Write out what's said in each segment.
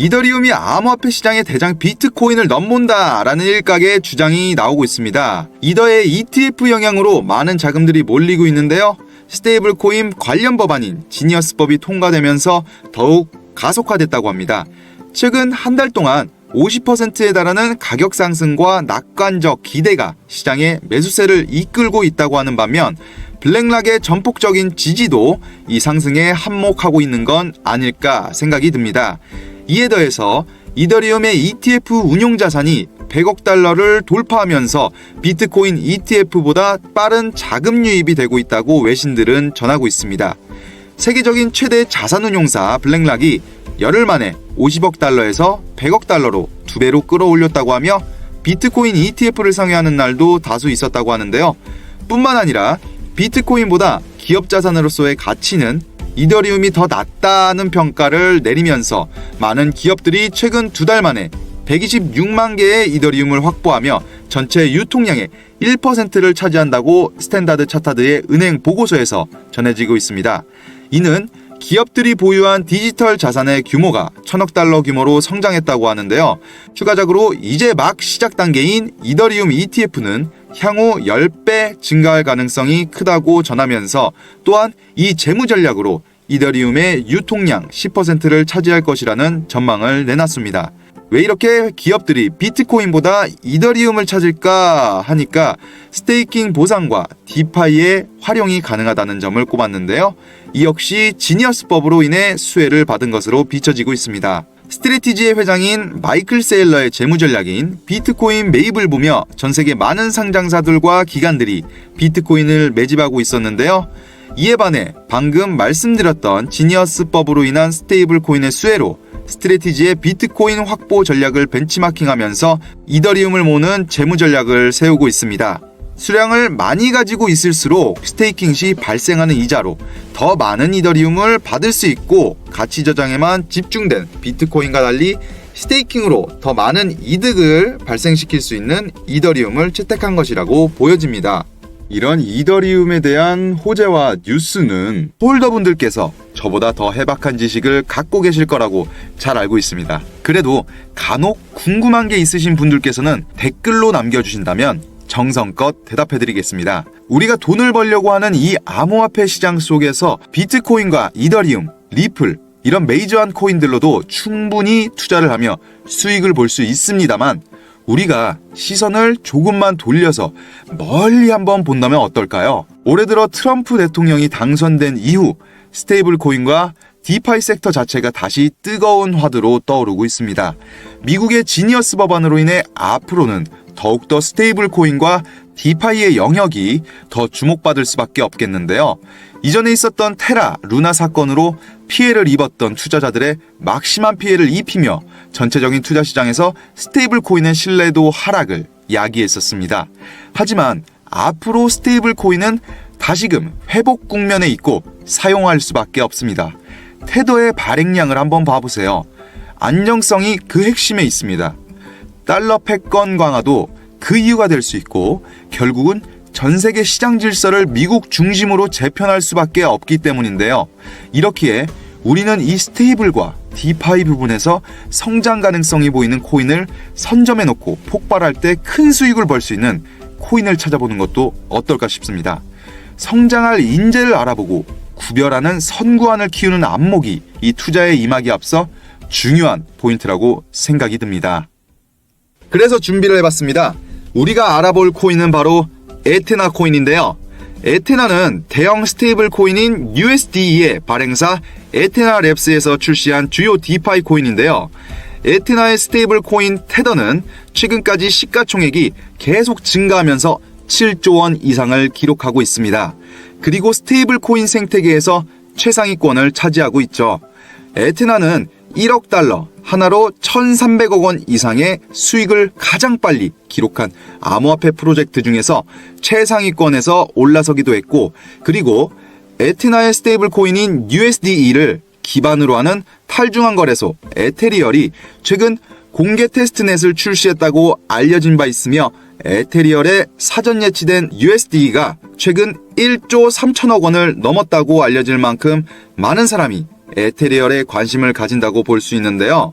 이더리움이 암호화폐 시장의 대장 비트코인을 넘본다라는 일각의 주장이 나오고 있습니다. 이더의 ETF 영향으로 많은 자금들이 몰리고 있는데요. 스테이블 코인 관련 법안인 지니어스법이 통과되면서 더욱 가속화됐다고 합니다. 최근 한 달 동안 50%에 달하는 가격 상승과 낙관적 기대가 시장의 매수세를 이끌고 있다고 하는 반면 블랙락의 전폭적인 지지도 이 상승에 한몫하고 있는 건 아닐까 생각이 듭니다. 이에 더해서 이더리움의 ETF 운용 자산이 100억 달러를 돌파하면서 비트코인 ETF보다 빠른 자금 유입이 되고 있다고 외신들은 전하고 있습니다. 세계적인 최대 자산 운용사 블랙락이 열흘 만에 50억 달러에서 100억 달러로 두 배로 끌어올렸다고 하며 비트코인 ETF를 상회하는 날도 다수 있었다고 하는데요. 뿐만 아니라 비트코인보다 기업 자산으로서의 가치는 이더리움이 더 낮다는 평가를 내리면서 많은 기업들이 최근 두 달 만에 126만 개의 이더리움을 확보하며 전체 유통량의 1%를 차지한다고 스탠다드 차타드의 은행 보고서에서 전해지고 있습니다. 이는 기업들이 보유한 디지털 자산의 규모가 천억 달러 규모로 성장했다고 하는데요. 추가적으로 이제 막 시작 단계인 이더리움 ETF는 향후 10배 증가할 가능성이 크다고 전하면서 또한 이 재무 전략으로 이더리움의 유통량 10%를 차지할 것이라는 전망을 내놨습니다. 왜 이렇게 기업들이 비트코인보다 이더리움을 찾을까 하니까 스테이킹 보상과 디파이의 활용이 가능하다는 점을 꼽았는데요. 이 역시 지니어스법으로 인해 수혜를 받은 것으로 비춰지고 있습니다. 스트레티지의 회장인 마이클 세일러의 재무 전략인 비트코인 매입을 보며 전 세계 많은 상장사들과 기관들이 비트코인을 매집하고 있었는데요. 이에 반해 방금 말씀드렸던 지니어스법으로 인한 스테이블 코인의 수혜로 스트레티지의 비트코인 확보 전략을 벤치마킹하면서 이더리움을 모으는 재무 전략을 세우고 있습니다. 수량을 많이 가지고 있을수록 스테이킹 시 발생하는 이자로 더 많은 이더리움을 받을 수 있고 가치 저장에만 집중된 비트코인과 달리 스테이킹으로 더 많은 이득을 발생시킬 수 있는 이더리움을 채택한 것이라고 보여집니다. 이런 이더리움에 대한 호재와 뉴스는 홀더분들께서 저보다 더 해박한 지식을 갖고 계실 거라고 잘 알고 있습니다. 그래도 간혹 궁금한 게 있으신 분들께서는 댓글로 남겨주신다면 정성껏 대답해드리겠습니다. 우리가 돈을 벌려고 하는 이 암호화폐 시장 속에서 비트코인과 이더리움, 리플, 이런 메이저한 코인들로도 충분히 투자를 하며 수익을 볼 수 있습니다만 우리가 시선을 조금만 돌려서 멀리 한번 본다면 어떨까요? 올해 들어 트럼프 대통령이 당선된 이후 스테이블 코인과 디파이 섹터 자체가 다시 뜨거운 화두로 떠오르고 있습니다. 미국의 지니어스 법안으로 인해 앞으로는 더욱더 스테이블 코인과 디파이의 영역이 더 주목받을 수밖에 없겠는데요. 이전에 있었던 테라, 루나 사건으로 피해를 입었던 투자자들의 막심한 피해를 입히며 전체적인 투자 시장에서 스테이블 코인의 신뢰도 하락을 야기했었습니다. 하지만 앞으로 스테이블 코인은 다시금 회복 국면에 있고 사용할 수밖에 없습니다. 테더의 발행량을 한번 봐보세요. 안정성이 그 핵심에 있습니다. 달러 패권 강화도 그 이유가 될 수 있고 결국은 전 세계 시장 질서를 미국 중심으로 재편할 수밖에 없기 때문인데요. 이렇기에 우리는 이 스테이블과 디파이 부분에서 성장 가능성이 보이는 코인을 선점해 놓고 폭발할 때 큰 수익을 벌 수 있는 코인을 찾아보는 것도 어떨까 싶습니다. 성장할 인재를 알아보고 구별하는 선구안을 키우는 안목이 이 투자에 임하기 앞서 중요한 포인트라고 생각이 듭니다. 그래서 준비를 해봤습니다. 우리가 알아볼 코인은 바로 에테나 코인인데요. 에테나는 대형 스테이블 코인인 USDE의 발행사 에테나 랩스에서 출시한 주요 디파이 코인인데요. 에테나의 스테이블 코인 테더는 최근까지 시가총액이 계속 증가하면서 7조 원 이상을 기록하고 있습니다. 그리고 스테이블 코인 생태계에서 최상위권을 차지하고 있죠. 에테나는 1억 달러, 하나로 1,300억 원 이상의 수익을 가장 빨리 기록한 암호화폐 프로젝트 중에서 최상위권에서 올라서기도 했고, 그리고 에테나의 스테이블 코인인 USDE를 기반으로 하는 탈중앙 거래소 에테리얼이 최근 공개 테스트넷을 출시했다고 알려진 바 있으며 에테리얼에 사전 예치된 USD가 최근 1조 3천억 원을 넘었다고 알려질 만큼 많은 사람이 에테리얼에 관심을 가진다고 볼 수 있는데요.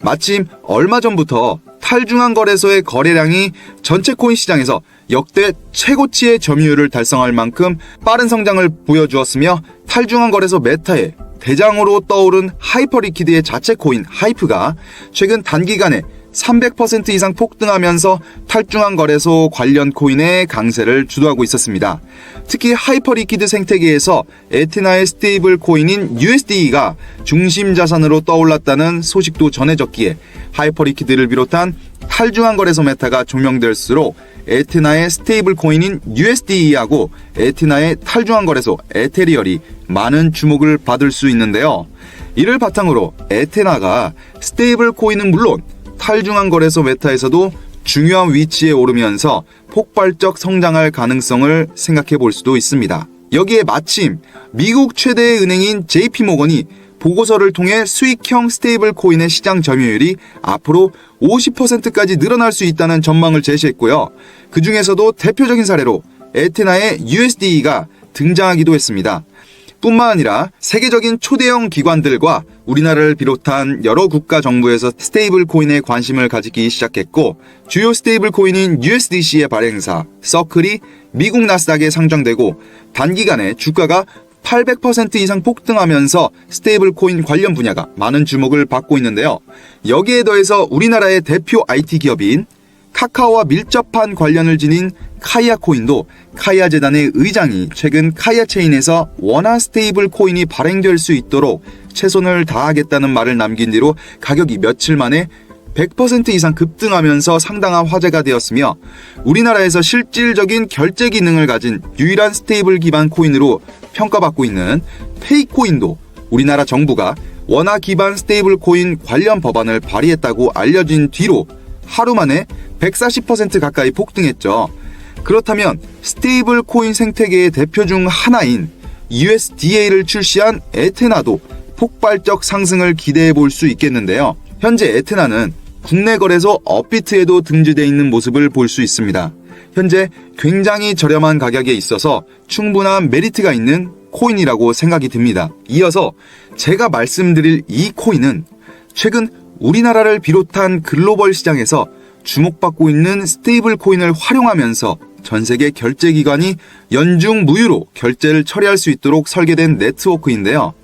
마침 얼마 전부터 탈중앙 거래소의 거래량이 전체 코인 시장에서 역대 최고치의 점유율을 달성할 만큼 빠른 성장을 보여주었으며 탈중앙 거래소 메타의 대장으로 떠오른 하이퍼리퀴드의 자체 코인 하이프가 최근 단기간에 300% 이상 폭등하면서 탈중앙 거래소 관련 코인의 강세를 주도하고 있었습니다. 특히 하이퍼리퀴드 생태계에서 에테나의 스테이블 코인인 USD가 중심 자산으로 떠올랐다는 소식도 전해졌기에 하이퍼리퀴드를 비롯한 탈중앙 거래소 메타가 조명될수록 에테나의 스테이블 코인인 USD하고 에테나의 탈중앙 거래소 에테리얼이 많은 주목을 받을 수 있는데요. 이를 바탕으로 에테나가 스테이블 코인은 물론 탈중앙 거래소 메타에서도 중요한 위치에 오르면서 폭발적 성장할 가능성을 생각해 볼 수도 있습니다. 여기에 마침 미국 최대의 은행인 JP모건이 보고서를 통해 수익형 스테이블 코인의 시장 점유율이 앞으로 50%까지 늘어날 수 있다는 전망을 제시했고요. 그 중에서도 대표적인 사례로 에테나의 USD가 등장하기도 했습니다. 뿐만 아니라 세계적인 초대형 기관들과 우리나라를 비롯한 여러 국가 정부에서 스테이블 코인에 관심을 가지기 시작했고 주요 스테이블 코인인 USDC의 발행사 서클이 미국 나스닥에 상장되고 단기간에 주가가 800% 이상 폭등하면서 스테이블 코인 관련 분야가 많은 주목을 받고 있는데요. 여기에 더해서 우리나라의 대표 IT 기업인 카카오와 밀접한 관련을 지닌 카이아 코인도 카이아 재단의 의장이 최근 카이아 체인에서 원화 스테이블 코인이 발행될 수 있도록 최선을 다하겠다는 말을 남긴 뒤로 가격이 며칠 만에 100% 이상 급등하면서 상당한 화제가 되었으며 우리나라에서 실질적인 결제 기능을 가진 유일한 스테이블 기반 코인으로 평가받고 있는 페이코인도 우리나라 정부가 원화 기반 스테이블 코인 관련 법안을 발의했다고 알려진 뒤로 하루 만에 140% 가까이 폭등했죠. 그렇다면 스테이블 코인 생태계의 대표 중 하나인 USDA를 출시한 에테나도 폭발적 상승을 기대해 볼 수 있겠는데요. 현재 에테나는 국내 거래소 업비트에도 등재되어 있는 모습을 볼 수 있습니다. 현재 굉장히 저렴한 가격에 있어서 충분한 메리트가 있는 코인이라고 생각이 듭니다. 이어서 제가 말씀드릴 이 코인은 최근 우리나라를 비롯한 글로벌 시장에서 주목받고 있는 스테이블 코인을 활용하면서 전 세계 결제 기관이 연중 무휴로 결제를 처리할 수 있도록 설계된 네트워크인데요.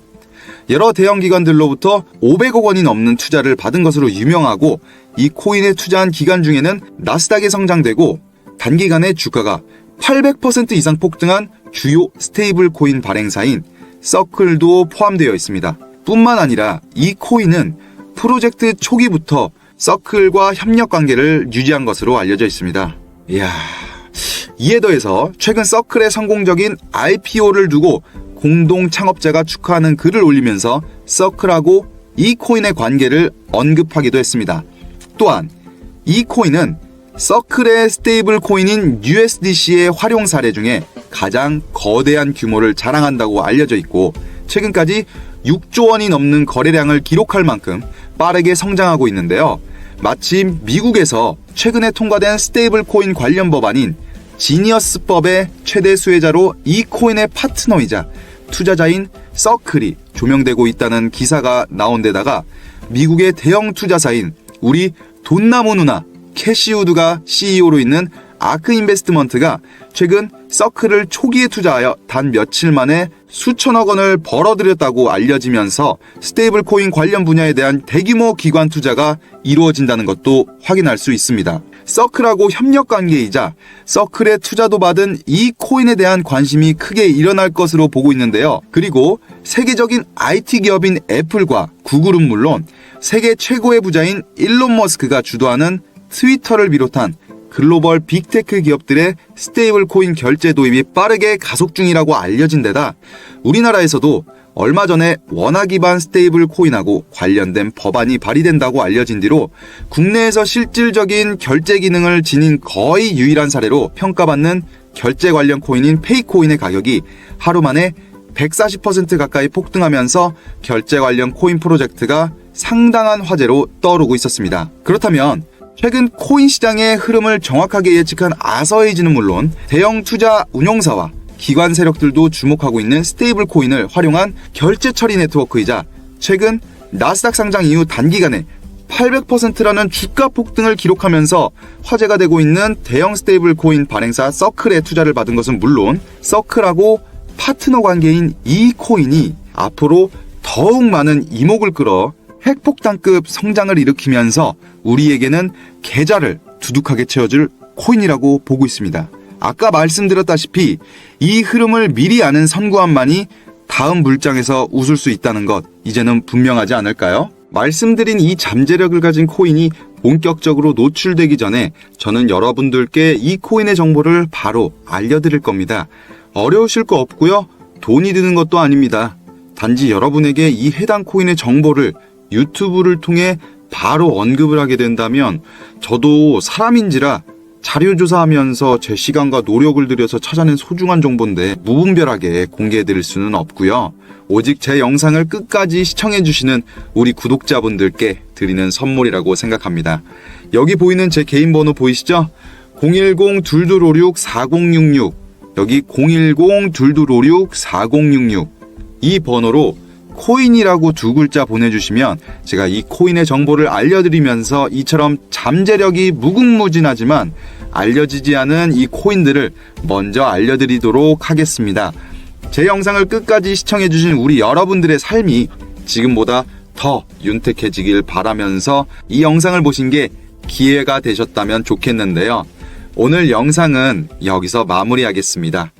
여러 대형 기관들로부터 500억 원이 넘는 투자를 받은 것으로 유명하고 이 코인에 투자한 기간 중에는 나스닥에 성장되고 단기간에 주가가 800% 이상 폭등한 주요 스테이블 코인 발행사인 서클도 포함되어 있습니다. 뿐만 아니라 이 코인은 프로젝트 초기부터 서클과 협력 관계를 유지한 것으로 알려져 있습니다. 이야. 이에 더해서 최근 서클의 성공적인 IPO를 두고 공동 창업자가 축하하는 글을 올리면서 서클하고 이 코인의 관계를 언급하기도 했습니다. 또한 이 코인은 서클의 스테이블 코인인 USDC의 활용 사례 중에 가장 거대한 규모를 자랑한다고 알려져 있고 최근까지 6조 원이 넘는 거래량을 기록할 만큼 빠르게 성장하고 있는데요. 마침 미국에서 최근에 통과된 스테이블 코인 관련 법안인 지니어스법의 최대 수혜자로 이 코인의 파트너이자 투자자인 서클이 조명되고 있다는 기사가 나온 데다가 미국의 대형 투자사인 우리 돈나무 누나 캐시우드가 CEO로 있는 아크 인베스트먼트가 최근 서클을 초기에 투자하여 단 며칠 만에 수천억 원을 벌어들였다고 알려지면서 스테이블 코인 관련 분야에 대한 대규모 기관 투자가 이루어진다는 것도 확인할 수 있습니다. 서클하고 협력 관계이자 서클에 투자도 받은 이 코인에 대한 관심이 크게 일어날 것으로 보고 있는데요. 그리고 세계적인 IT 기업인 애플과 구글은 물론 세계 최고의 부자인 일론 머스크가 주도하는 트위터를 비롯한 글로벌 빅테크 기업들의 스테이블 코인 결제 도입이 빠르게 가속 중이라고 알려진 데다 우리나라에서도 얼마 전에 원화 기반 스테이블 코인하고 관련된 법안이 발의된다고 알려진 뒤로 국내에서 실질적인 결제 기능을 지닌 거의 유일한 사례로 평가받는 결제 관련 코인인 페이코인의 가격이 하루 만에 140% 가까이 폭등하면서 결제 관련 코인 프로젝트가 상당한 화제로 떠오르고 있었습니다. 그렇다면 최근 코인 시장의 흐름을 정확하게 예측한 아서에이즈는 물론 대형 투자 운용사와 기관 세력들도 주목하고 있는 스테이블 코인을 활용한 결제 처리 네트워크이자 최근 나스닥 상장 이후 단기간에 800%라는 주가 폭등을 기록하면서 화제가 되고 있는 대형 스테이블 코인 발행사 서클에 투자를 받은 것은 물론 서클하고 파트너 관계인 이 코인이 앞으로 더욱 많은 이목을 끌어 핵폭탄급 성장을 일으키면서 우리에게는 계좌를 두둑하게 채워줄 코인이라고 보고 있습니다. 아까 말씀드렸다시피 이 흐름을 미리 아는 선구안만이 다음 물장에서 웃을 수 있다는 것 이제는 분명하지 않을까요? 말씀드린 이 잠재력을 가진 코인이 본격적으로 노출되기 전에 저는 여러분들께 이 코인의 정보를 바로 알려드릴 겁니다. 어려우실 거 없고요. 돈이 드는 것도 아닙니다. 단지 여러분에게 이 해당 코인의 정보를 유튜브를 통해 바로 언급을 하게 된다면 저도 사람인지라 자료 조사하면서 제 시간과 노력을 들여서 찾아낸 소중한 정보인데 무분별하게 공개해 드릴 수는 없고요. 오직 제 영상을 끝까지 시청해 주시는 우리 구독자분들께 드리는 선물이라고 생각합니다. 여기 보이는 제 개인 번호 보이시죠? 010-2256-4066 여기 010-2256-4066 이 번호로 코인이라고 두 글자 보내주시면 제가 이 코인의 정보를 알려드리면서 이처럼 잠재력이 무궁무진하지만 알려지지 않은 이 코인들을 먼저 알려드리도록 하겠습니다. 제 영상을 끝까지 시청해주신 우리 여러분들의 삶이 지금보다 더 윤택해지길 바라면서 이 영상을 보신 게 기회가 되셨다면 좋겠는데요. 오늘 영상은 여기서 마무리하겠습니다.